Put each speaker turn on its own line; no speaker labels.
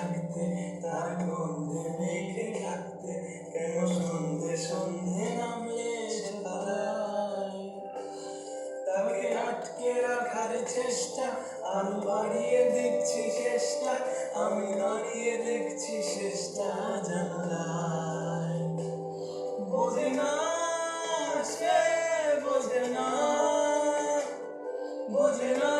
থাকতে তার গন্ধে মেঘে থাকতে কেন সন্ধে সন্ধে নামলে
তাকে
আটকে রাখার চেষ্টা আমি বাড়িয়ে দেখছি চেষ্টা আমি দাঁড়িয়ে দেখছি চেষ্টা জানালায়। বোঝে না, সে বোঝে না বোঝে না